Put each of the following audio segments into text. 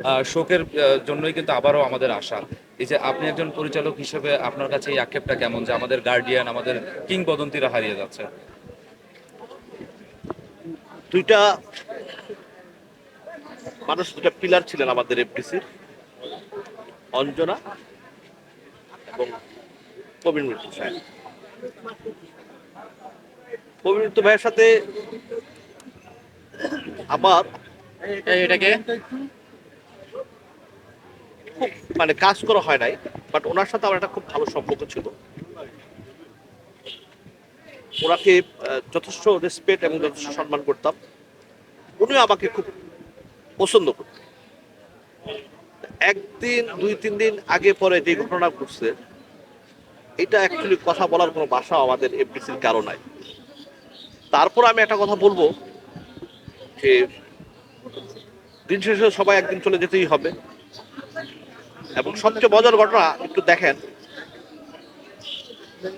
আহ, শোকের জন্যই কিন্তু আবারও আমাদের আশা। এই যে আপনি একজন পরিচালক হিসেবে আপনার কাছে এই আক্ষেপটা কেমন যে আমাদের গার্ডিয়ান আমাদের কিংবদন্তিরা হারিয়ে যাচ্ছে? দুইটা মানুষ দুটা পিলার ছিলেন আমাদের এফডিসির অঞ্জনা এবং প্রবীণ মিত্র সাহেব। প্রবীণ মিত্র ভাইয়ের সাথে আমার এটাকে খুব মানে কাজ করা হয় নাই বাট ওনার সাথে আমার একটা খুব ভালো সম্পর্ক ছিল। ওনাকে যথেষ্ট রেসপেক্ট এবং যথেষ্ট সম্মান করতাম। উনিও আমাকে খুব পছন্দ করত একদিন, দুই, তিন দিন আগে পরে যে ঘটনা ঘটছে, এটা অ্যাকচুয়ালি কথা বলার কোনো ভাষা আমাদের এফডিসির কারও নাই। তারপর আমি একটা কথা বলব, যে দিন শেষে সবাই একদিন চলে যেতেই হবে। এবং সবচেয়ে মজার ঘটনা একটু দেখেন।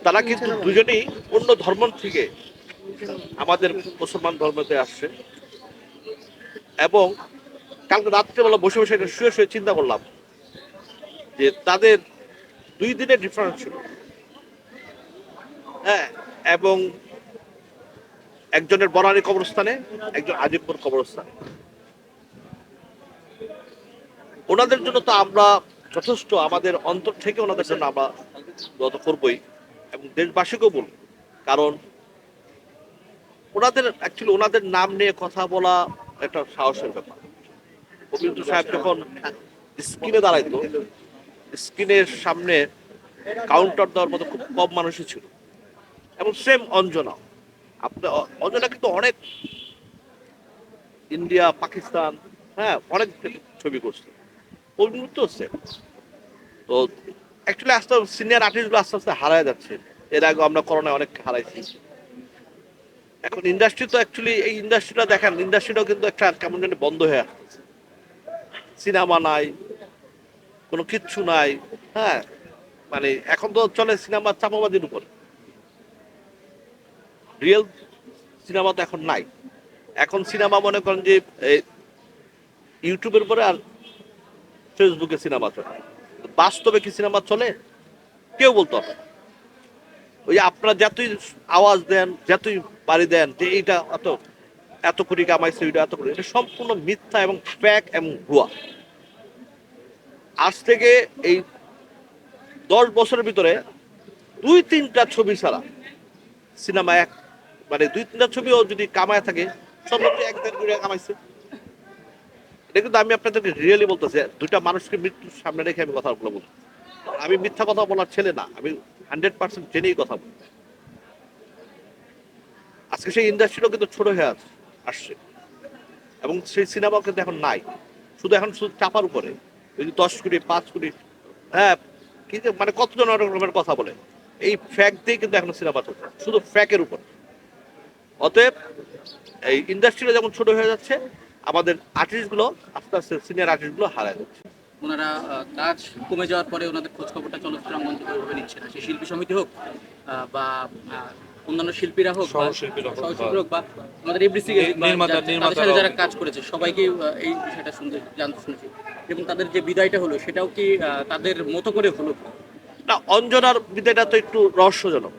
তারা কিন্তু দুজনেই অন্য ধর্ম থেকে আমাদের মুসলমান ধর্মতে আসছে। এবং কালকে রাত্রেবেলা বসে বসে শুয়ে শুয়ে চিন্তা করলাম যে তাদের দুই দিনের ডিফারেন্স ছিল। হ্যাঁ এবং একজনের বনানী কবরস্থানে, একজন আজিমপুর কবরস্থানে। ওনাদের জন্য তো আমরা যথেষ্ট আমাদের অন্তর থেকে ওনাদের জন্য আমরা যত করবই এবং দেশবাসীকেও বলব। কারণ ওনাদের অ্যাকচুয়ালি ওনাদের নাম নিয়ে কথা বলা একটা সাহসের ব্যাপার। রবীন্দ্র সাহেব যখন স্ক্রিনে দাঁড়াইতো, স্ক্রিনের সামনে কাউন্টার দেওয়ার মতো খুব কম মানুষই ছিল। এবং সেম অঞ্জনা। আপনার অঞ্জনা কিন্তু অনেক ইন্ডিয়া, পাকিস্তান হ্যাঁ অনেক ছবি করছে। অভিমুক্ত হচ্ছে। তো অ্যাকচুয়ালি আস্তে সিনিয়র আর্টিস্টগুলো আস্তে আস্তে হারায় যাচ্ছে। এর আগে আমরা করোনায় অনেক হারাইছি। এখন ইন্ডাস্ট্রি তো অ্যাকচুয়ালি এই ইন্ডাস্ট্রিটা দেখেন ইন্ডাস্ট্রিটাও কিন্তু একটা কেমন জানি বন্ধ হয়ে আসছে সিনেমা নাই, কোনো কিচ্ছু নাই হ্যাঁ? মানে এখন তো চলে সিনেমা চাপাবাজির উপর। রিয়েল সিনেমা তো এখন নাই। এখন সিনেমা মনে করেন যে ইউটিউবের উপরে আর ফেসবুকে সিনেমা চলে। বাস্তবে কি সিনেমা চলে? কেউ বলতে। ওই আপনারা যতই আওয়াজ দেন, যতই বাড়ি দেন যে এইটা এত এত কোটি কামাইছে ওইটা এত কোটি, এটা সম্পূর্ণ মিথ্যা এবং ফ্যাক এবং ভুয়া। আজ থেকে এই দশ বছরের ভিতরে দুই তিনটা ছবি ছাড়া সিনেমা এক মানে দুই তিনটা ছবিও যদি কামায় থাকে, সব এক দেড় কামাইছে। এটা কিন্তু আমি আপনাদেরকে রিয়েলি বলতেছি, দুইটা মানুষকে মৃত্যুর সামনে রেখে আমি কথাগুলো বলছি আমি মিথ্যা কথা বলার ছেলে না, আমি হান্ড্রেড পার্সেন্ট জেনেই কথা বলি। আজকে সেই ইন্ডাস্ট্রিটাও কিন্তু ছোট হয়ে আছে, আসছে। এবং সেই সিনেমাও কিন্তু এখন নাই। শুধু এখন শুধু চাপার উপরে, ওই যে দশ কোটি, পাঁচ কোটি হ্যাঁ কি যে মানে কতজন অনেক রকমের কথা বলে? এই ফ্যাক দিয়ে কিন্তু এখন সিনেমা চলছে, শুধু ফ্যাকের উপর। অতএব এই ইন্ডাস্ট্রিটা যেমন ছোট হয়ে যাচ্ছে আমাদের আর্টিস্টগুলো আস্তে আস্তে সিনিয়র আর্টিস্টগুলো হারায় যাচ্ছে ওনারা কাজ কমে যাওয়ার পরে ওনাদের খোঁজ খবরটা চলচ্চিত্র অঙ্গন থেকে ওইভাবে নিচ্ছে না। সে শিল্পী সমিতি হোক আহ, বা আহ, অন্যান্য শিল্পীরা হোক বা সহশিল্পীরা হোক বা- আমাদের এফডিসি সাথে যারা কাজ করেছে সবাইকে এই বিষয়টা শুনতে জানতে শুনেছি। এবং তাদের যে বিদায়টা হলো সেটাও কি আহ, তাদের মতো করে হলো? না অঞ্জনার বিদায়টা তো একটু রহস্যজনক।